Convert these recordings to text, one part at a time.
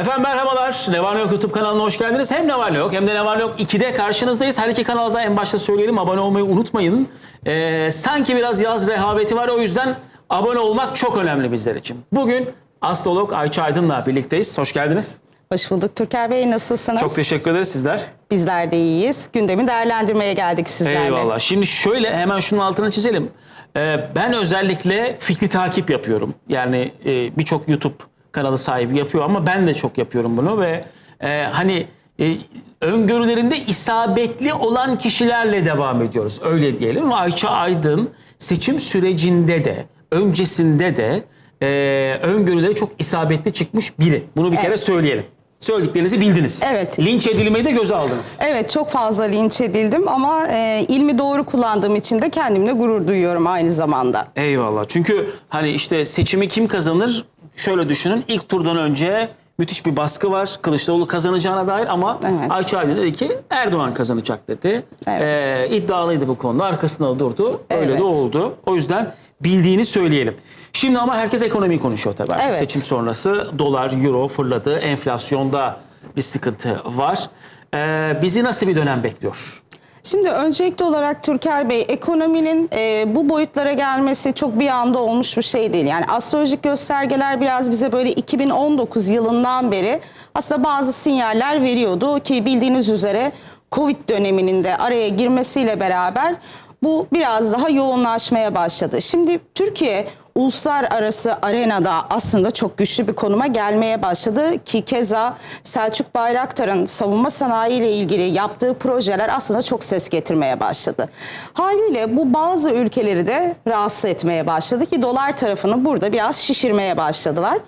Efendim merhabalar. Ne var ne yok YouTube kanalına hoş geldiniz. Hem ne var ne yok hem de ne var ne yok 2'de karşınızdayız. Her iki kanalda en başta söyleyelim abone olmayı unutmayın. Ee, sanki biraz yaz rehaveti var o yüzden abone olmak çok önemli bizler için. Bugün astrolog Ayça Aydın'la birlikteyiz. Hoş geldiniz. Hoş bulduk Türker Bey. Nasılsınız? Çok teşekkür ederiz sizler. Bizler de iyiyiz. Gündemi değerlendirmeye geldik sizlerle. Eyvallah. Şimdi şöyle hemen şunun altını çizelim. Ee, ben özellikle fikri takip yapıyorum. Yani e, birçok YouTube kanalı sahibi yapıyor ama ben de çok yapıyorum bunu ve e, hani e, öngörülerinde isabetli olan kişilerle devam ediyoruz. Öyle diyelim. Ve Ayça Aydın seçim sürecinde de öncesinde de e, öngörüleri çok isabetli çıkmış biri. Bunu bir kere Evet. söyleyelim. Söylediklerinizi bildiniz. Evet. Linç edilmeyi de göze aldınız. Evet çok fazla linç edildim ama e, ilmi doğru kullandığım için de kendimle gurur duyuyorum aynı zamanda. Eyvallah. Çünkü hani işte seçimi kim kazanır? Şöyle düşünün. İlk turdan önce müthiş bir baskı var. Kılıçdaroğlu kazanacağına dair ama Evet. Ayça Aydın dedi ki Erdoğan kazanacak dedi. Evet. Ee, iddialıydı bu konuda. Arkasında durdu. Öyle Evet. de oldu. O yüzden bildiğini söyleyelim. Şimdi ama herkes ekonomiyi konuşuyor tabii. artık. Evet. Seçim sonrası dolar, euro fırladı. Enflasyonda bir sıkıntı var. Ee, bizi nasıl bir dönem bekliyor? Şimdi öncelikli olarak Türker Bey ekonominin e, bu boyutlara gelmesi çok bir anda olmuş bir şey değil. Yani astrolojik göstergeler biraz bize böyle 2019 yılından beri aslında bazı sinyaller veriyordu ki bildiğiniz üzere Covid döneminin de araya girmesiyle beraber bu biraz daha yoğunlaşmaya başladı. Şimdi Türkiye uluslararası arenada aslında çok güçlü bir konuma gelmeye başladı ki keza Selçuk Bayraktar'ın savunma sanayi ile ilgili yaptığı projeler aslında çok ses getirmeye başladı. Haliyle bu bazı ülkeleri de rahatsız etmeye başladı ki dolar tarafını burada biraz şişirmeye başladılar.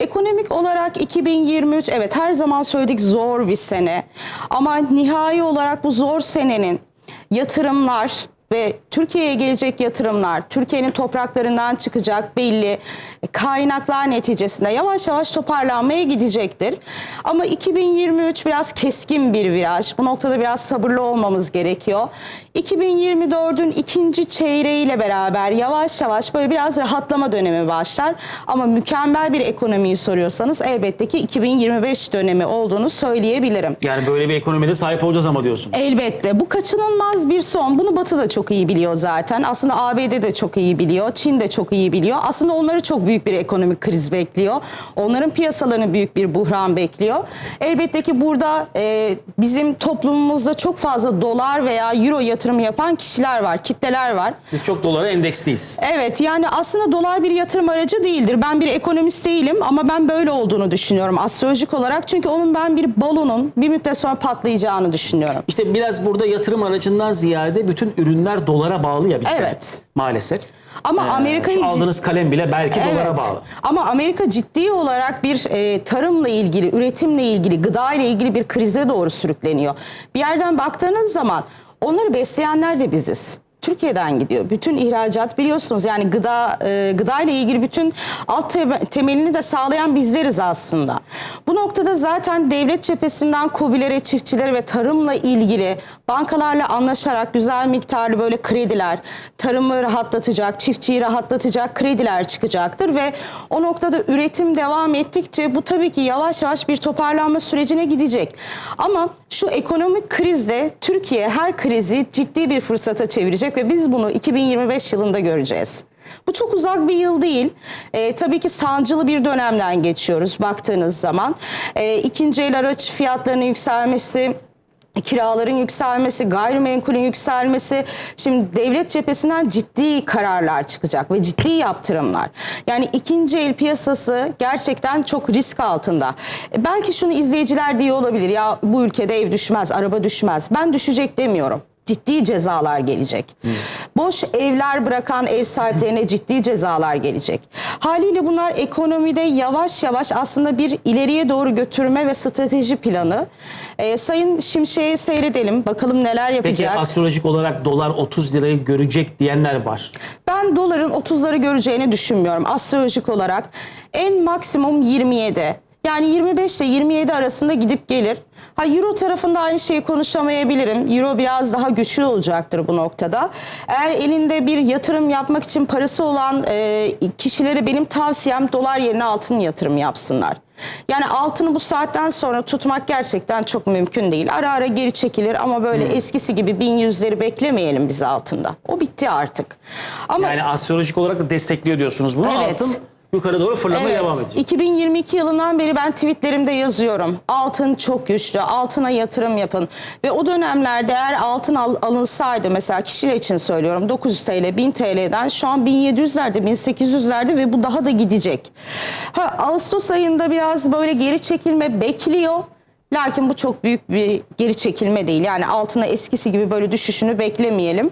Ekonomik olarak 2023 evet her zaman söyledik zor bir sene ama nihai olarak bu zor senenin yatırımlar ve Türkiye'ye gelecek yatırımlar, Türkiye'nin topraklarından çıkacak belli kaynaklar neticesinde yavaş yavaş toparlanmaya gidecektir. Ama 2023 biraz keskin bir viraj. Bu noktada biraz sabırlı olmamız gerekiyor. 2024'ün ikinci çeyreğiyle beraber yavaş yavaş böyle biraz rahatlama dönemi başlar. Ama mükemmel bir ekonomiyi soruyorsanız elbette ki 2025 dönemi olduğunu söyleyebilirim. Yani böyle bir ekonomide sahip olacağız ama diyorsun. Elbette bu kaçınılmaz bir son. Bunu Batı da çok iyi biliyor zaten. Aslında ABD de çok iyi biliyor. Çin de çok iyi biliyor. Aslında onları çok büyük bir ekonomik kriz bekliyor. Onların piyasalarını büyük bir buhran bekliyor. Elbette ki burada e, bizim toplumumuzda çok fazla dolar veya euro yatırımı yapan kişiler var, kitleler var. Biz çok dolara endeksliyiz. Evet yani aslında dolar bir yatırım aracı değildir. Ben bir ekonomist değilim ama ben böyle olduğunu düşünüyorum astrolojik olarak. Çünkü onun ben bir balonun bir müddet sonra patlayacağını düşünüyorum. İşte biraz burada yatırım aracından ziyade bütün ürünler dolara bağlı ya bizde. Evet. Maalesef. Ama Ee, Amerika'yı aldığınız kalem bile belki dolara Evet. bağlı. Ama Amerika ciddi olarak bir e, tarımla ilgili, üretimle ilgili, gıda ile ilgili bir krize doğru sürükleniyor. Bir yerden baktığınız zaman onları besleyenler de biziz. Türkiye'den gidiyor. Bütün ihracat biliyorsunuz yani gıda e, gıda ile ilgili bütün alt te- temelini de sağlayan bizleriz aslında. Bu noktada zaten devlet cephesinden KOBİ'lere, çiftçilere ve tarımla ilgili bankalarla anlaşarak güzel miktarlı böyle krediler, tarımı rahatlatacak, çiftçiyi rahatlatacak krediler çıkacaktır ve o noktada üretim devam ettikçe bu tabii ki yavaş yavaş bir toparlanma sürecine gidecek. Ama şu ekonomik krizde Türkiye her krizi ciddi bir fırsata çevirecek ve biz bunu 2025 yılında göreceğiz. Bu çok uzak bir yıl değil. Ee, tabii ki sancılı bir dönemden geçiyoruz baktığınız zaman. Ee, ikinci el araç fiyatlarının yükselmesi, kiraların yükselmesi, gayrimenkulün yükselmesi, şimdi devlet cephesinden ciddi kararlar çıkacak ve ciddi yaptırımlar. Yani ikinci el piyasası gerçekten çok risk altında. E, belki şunu izleyiciler diye olabilir ya bu ülkede ev düşmez, araba düşmez. Ben düşecek demiyorum. Ciddi cezalar gelecek. Boş evler bırakan ev sahiplerine ciddi cezalar gelecek. Haliyle bunlar ekonomide yavaş yavaş aslında bir ileriye doğru götürme ve strateji planı. Ee, Sayın Şimşek'i seyredelim. Bakalım neler Peki yapacak. astrolojik olarak dolar 30 lirayı görecek diyenler var. Ben doların 30'ları göreceğini düşünmüyorum astrolojik olarak. En maksimum 27. Yani 25 ile 27 arasında gidip gelir. Ha Euro tarafında aynı şeyi konuşamayabilirim. Euro biraz daha güçlü olacaktır bu noktada. Eğer elinde bir yatırım yapmak için parası olan e, kişilere benim tavsiyem dolar yerine altın yatırım yapsınlar. Yani altını bu saatten sonra tutmak gerçekten çok mümkün değil. Ara ara geri çekilir ama böyle eskisi gibi bin yüzleri beklemeyelim biz altında. O bitti artık. Ama Yani astrolojik olarak da destekliyor diyorsunuz bunu. Evet. Altın yukarı doğru fırlamaya Evet, devam edecek. 2022 yılından beri ben tweetlerimde yazıyorum. Altın çok güçlü, altına yatırım yapın. Ve o dönemlerde eğer altın al- alınsaydı mesela kişiler için söylüyorum 900 TL, 1000 TL'den şu an 1700'lerde, 1800'lerde ve bu daha da gidecek. Ha, Ağustos ayında biraz böyle geri çekilme bekliyor. Lakin bu çok büyük bir geri çekilme değil. Yani altına eskisi gibi böyle düşüşünü beklemeyelim.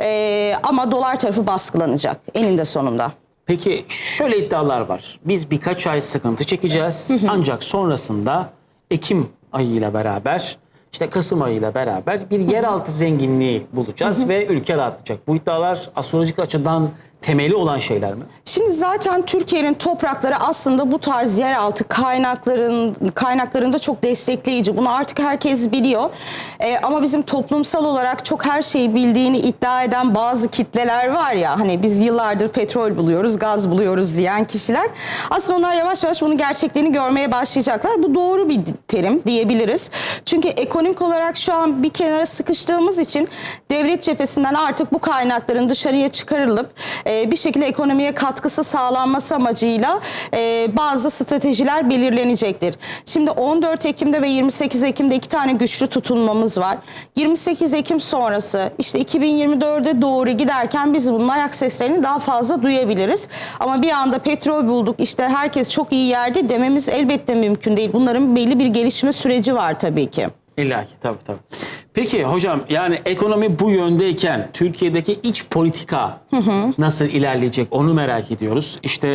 Ee, ama dolar tarafı baskılanacak eninde sonunda. Peki şöyle iddialar var. Biz birkaç ay sıkıntı çekeceğiz. Ancak sonrasında Ekim ayıyla beraber işte Kasım ayıyla beraber bir yeraltı zenginliği bulacağız ve ülke rahatlayacak. Bu iddialar astrolojik açıdan temeli olan şeyler mi? Şimdi zaten Türkiye'nin toprakları aslında bu tarz yeraltı kaynakların kaynaklarında çok destekleyici. Bunu artık herkes biliyor. Ee, ama bizim toplumsal olarak çok her şeyi bildiğini iddia eden bazı kitleler var ya hani biz yıllardır petrol buluyoruz, gaz buluyoruz diyen kişiler. Aslında onlar yavaş yavaş bunun gerçekliğini görmeye başlayacaklar. Bu doğru bir terim diyebiliriz. Çünkü ekonomik olarak şu an bir kenara sıkıştığımız için devlet cephesinden artık bu kaynakların dışarıya çıkarılıp e, bir şekilde ekonomiye katkısı sağlanması amacıyla e, bazı stratejiler belirlenecektir. Şimdi 14 Ekim'de ve 28 Ekim'de iki tane güçlü tutunmamız var. 28 Ekim sonrası işte 2024'e doğru giderken biz bunun ayak seslerini daha fazla duyabiliriz. Ama bir anda petrol bulduk işte herkes çok iyi yerde dememiz elbette mümkün değil. Bunların belli bir gelişme süreci var tabii ki. İlla ki tabii tabii. Peki hocam yani ekonomi bu yöndeyken Türkiye'deki iç politika nasıl ilerleyecek onu merak ediyoruz. İşte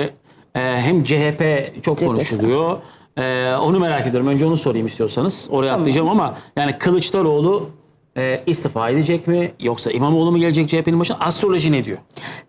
e, hem CHP çok Cephesi. konuşuluyor. E, onu merak ediyorum. Önce onu sorayım istiyorsanız. Oraya atlayacağım ama yani Kılıçdaroğlu e, istifa edecek mi? Yoksa İmamoğlu mu gelecek CHP'nin başına? Astroloji ne diyor?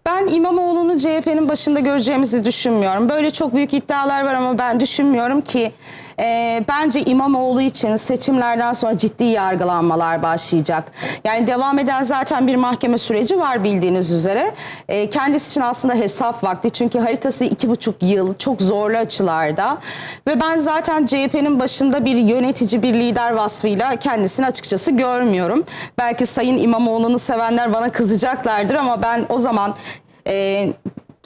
Ben İmamoğlu'nu CHP'nin başında göreceğimizi düşünmüyorum. Böyle çok büyük iddialar var ama ben düşünmüyorum ki e, bence İmamoğlu için seçimlerden sonra ciddi yargılanmalar başlayacak. Yani devam eden zaten bir mahkeme süreci var bildiğiniz üzere. E, kendisi için aslında hesap vakti çünkü haritası iki buçuk yıl çok zorlu açılarda ve ben zaten CHP'nin başında bir yönetici, bir lider vasfıyla kendisini açıkçası görmüyorum. Belki Sayın İmamoğlu'nu sevenler bana kızacaklardır ama ben o zaman e,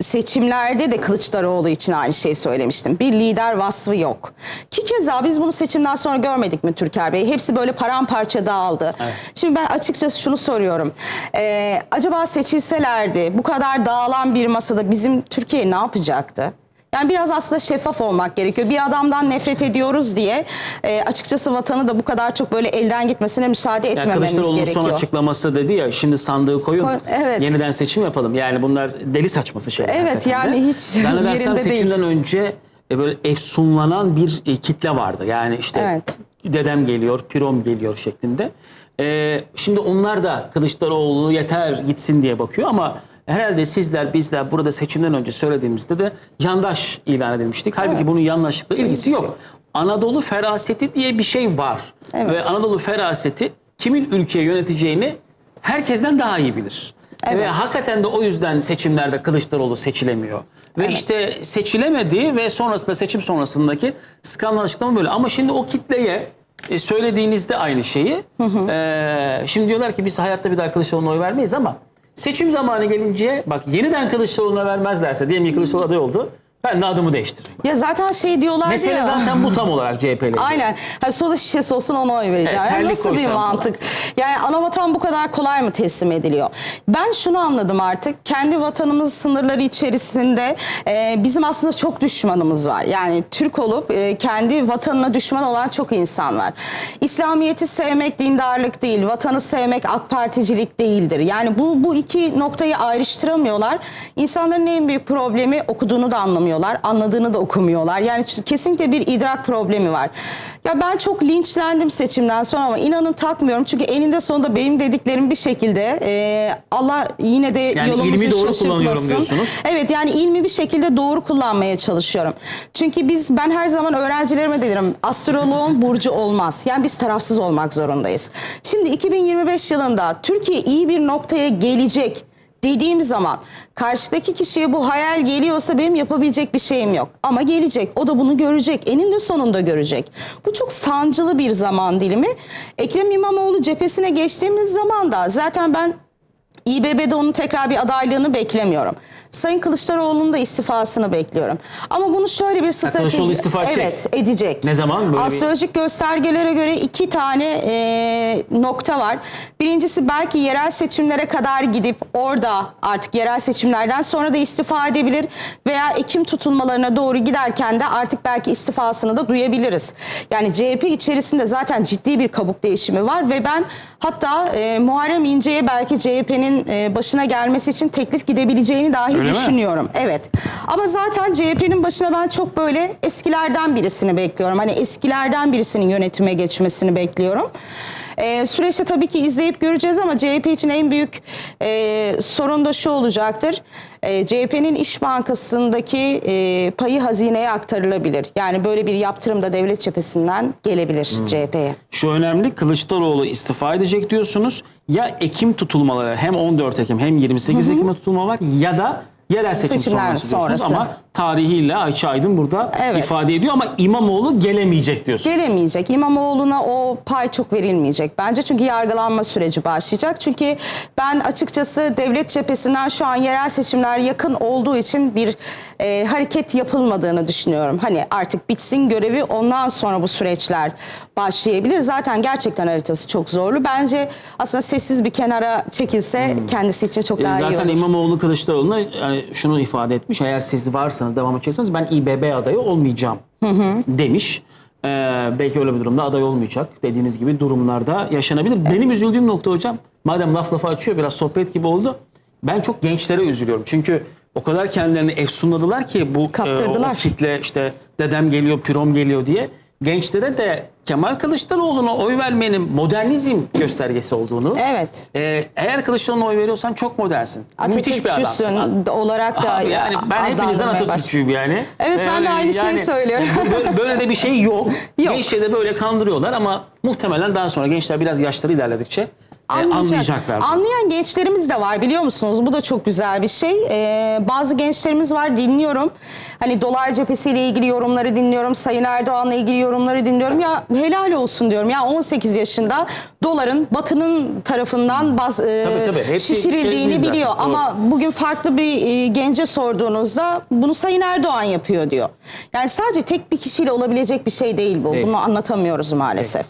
seçimlerde de Kılıçdaroğlu için aynı şeyi söylemiştim. Bir lider vasfı yok. Ki keza biz bunu seçimden sonra görmedik mi Türker Bey? Hepsi böyle paramparça dağıldı. Şimdi ben açıkçası şunu soruyorum. E, acaba seçilselerdi bu kadar dağılan bir masada bizim Türkiye ne yapacaktı? Yani biraz aslında şeffaf olmak gerekiyor. Bir adamdan nefret ediyoruz diye e, açıkçası vatanı da bu kadar çok böyle elden gitmesine müsaade Yani etmememiz Kılıçdaroğlu'nun gerekiyor. son açıklaması dedi ya şimdi sandığı koyun Koy- evet. yeniden seçim yapalım. Yani bunlar deli saçması şeyler. Evet, hakikaten de. yani hiç Zannedersem yerinde değil. seçimden önce e, böyle efsunlanan bir e, kitle vardı. Yani işte Evet. dedem geliyor, pirom geliyor şeklinde. E, şimdi onlar da Kılıçdaroğlu yeter gitsin diye bakıyor ama herhalde sizler bizler burada seçimden önce söylediğimizde de yandaş ilan edilmiştik. Halbuki bunun yandaşlıkla ilgisi yok. Anadolu feraseti diye bir şey var. Evet. Ve Anadolu feraseti kimin ülkeyi yöneteceğini herkesten daha iyi bilir. Evet. Ve hakikaten de o yüzden seçimlerde Kılıçdaroğlu seçilemiyor. Ve işte seçilemediği ve sonrasında seçim sonrasındaki skandal açıklama böyle. Ama şimdi o kitleye e, söylediğinizde aynı şeyi. e, şimdi diyorlar ki biz hayatta bir daha Kılıçdaroğlu'na oy vermeyiz ama seçim zamanı gelince bak yeniden Kılıçdaroğlu'na vermezlerse diyelim ki Kılıçdaroğlu aday oldu. Ben de adımı değiştiririm. Ya zaten şey diyorlar Mesele ya. zaten bu tam olarak CHP'li. Aynen. Ha, soda şişesi olsun ona oy vereceğim. Evet, Yani terlik nasıl bir koysam mantık? Yani ana vatan bu kadar kolay mı teslim ediliyor? Ben şunu anladım artık. Kendi vatanımız sınırları içerisinde e, bizim aslında çok düşmanımız var. Yani Türk olup e, kendi vatanına düşman olan çok insan var. İslamiyet'i sevmek dindarlık değil. Vatanı sevmek AK Particilik değildir. Yani bu, bu iki noktayı ayrıştıramıyorlar. İnsanların en büyük problemi okuduğunu da anlamıyorlar. Anladığını da okumuyorlar. Yani kesinlikle bir idrak problemi var. Ya ben çok linçlendim seçimden sonra ama inanın takmıyorum. Çünkü eninde sonunda benim dediklerim bir şekilde e, Allah yine de Yani yolumuzu ilmi doğru şaşırtmasın. kullanıyorum diyorsunuz. Evet yani ilmi bir şekilde doğru kullanmaya çalışıyorum. Çünkü biz ben her zaman öğrencilerime de derim astroloğun burcu olmaz. Yani biz tarafsız olmak zorundayız. Şimdi 2025 yılında Türkiye iyi bir noktaya gelecek dediğim zaman karşıdaki kişiye bu hayal geliyorsa benim yapabilecek bir şeyim yok. Ama gelecek. O da bunu görecek. Eninde sonunda görecek. Bu çok sancılı bir zaman dilimi. Ekrem İmamoğlu cephesine geçtiğimiz zaman da zaten ben İBB'de onun tekrar bir adaylığını beklemiyorum. Sayın Kılıçdaroğlu'nun da istifasını bekliyorum. Ama bunu şöyle bir strateji... Kılıçdaroğlu istifa edecek. Evet edecek. Ne zaman? Böyle bir- Astrolojik göstergelere göre iki tane e, nokta var. Birincisi belki yerel seçimlere kadar gidip orada artık yerel seçimlerden sonra da istifa edebilir. Veya Ekim tutulmalarına doğru giderken de artık belki istifasını da duyabiliriz. Yani CHP içerisinde zaten ciddi bir kabuk değişimi var ve ben hatta e, Muharrem İnce'ye belki CHP'nin e, başına gelmesi için teklif gidebileceğini dahi Öyle mi? düşünüyorum. Evet. Ama zaten CHP'nin başına ben çok böyle eskilerden birisini bekliyorum. Hani eskilerden birisinin yönetime geçmesini bekliyorum. Ee, süreçte tabii ki izleyip göreceğiz ama CHP için en büyük e, sorun da şu olacaktır. E, CHP'nin İş Bankası'ndaki e, payı hazineye aktarılabilir. Yani böyle bir yaptırım da devlet cephesinden gelebilir CHP'ye. Şu önemli Kılıçdaroğlu istifa edecek diyorsunuz. Ya Ekim tutulmaları hem 14 Ekim hem 28 Ekim'e tutulma var ya da yerel seçim Seçimler sonrası diyorsunuz sonrası. ama tarihiyle Ayça Aydın burada Evet. ifade ediyor ama İmamoğlu gelemeyecek diyorsunuz. Gelemeyecek. İmamoğlu'na o pay çok verilmeyecek bence. Çünkü yargılanma süreci başlayacak. Çünkü ben açıkçası devlet cephesinden şu an yerel seçimler yakın olduğu için bir e, hareket yapılmadığını düşünüyorum. Hani artık bitsin görevi ondan sonra bu süreçler başlayabilir. Zaten gerçekten haritası çok zorlu. Bence aslında sessiz bir kenara çekilse kendisi için çok E, daha iyi Zaten olur. İmamoğlu Kılıçdaroğlu'na yani şunu ifade etmiş. Eğer siz varsanız devam edecekseniz ben İBB adayı olmayacağım demiş. Ee, belki öyle bir durumda aday olmayacak. Dediğiniz gibi durumlarda yaşanabilir. Benim üzüldüğüm nokta hocam madem laf lafa açıyor biraz sohbet gibi oldu. Ben çok gençlere üzülüyorum. Çünkü o kadar kendilerini efsunladılar ki bu e, Kaptırdılar. o kitle işte dedem geliyor, pürom geliyor diye. Gençlere de Kemal Kılıçdaroğlu'na oy vermenin modernizm göstergesi olduğunu. Evet. Ee, eğer Kılıçdaroğlu'na oy veriyorsan çok modernsin. Müthiş bir adamsın. Olarak da Abi yani ben hepinizden Atatürkçüyüm yani. Evet, ben de aynı şeyi söylüyorum. Böyle, böyle de bir şey yok. Yok. Gençleri de böyle kandırıyorlar ama muhtemelen daha sonra gençler biraz yaşları ilerledikçe e, anlayacaklar. Anlayan gençlerimiz de var biliyor musunuz? Bu da çok güzel bir şey. Ee, bazı gençlerimiz var dinliyorum. Hani dolar cephesiyle ilgili yorumları dinliyorum. Sayın Erdoğan'la ilgili yorumları dinliyorum. Ya helal olsun diyorum. Ya 18 yaşında doların batının tarafından baz, e, Tabii, tabii. Hepsi şişirildiğini değil zaten. biliyor. Doğru. Ama bugün farklı bir e, gence sorduğunuzda bunu Sayın Erdoğan yapıyor diyor. Yani sadece tek bir kişiyle olabilecek bir şey değil bu. Değil. Bunu anlatamıyoruz maalesef.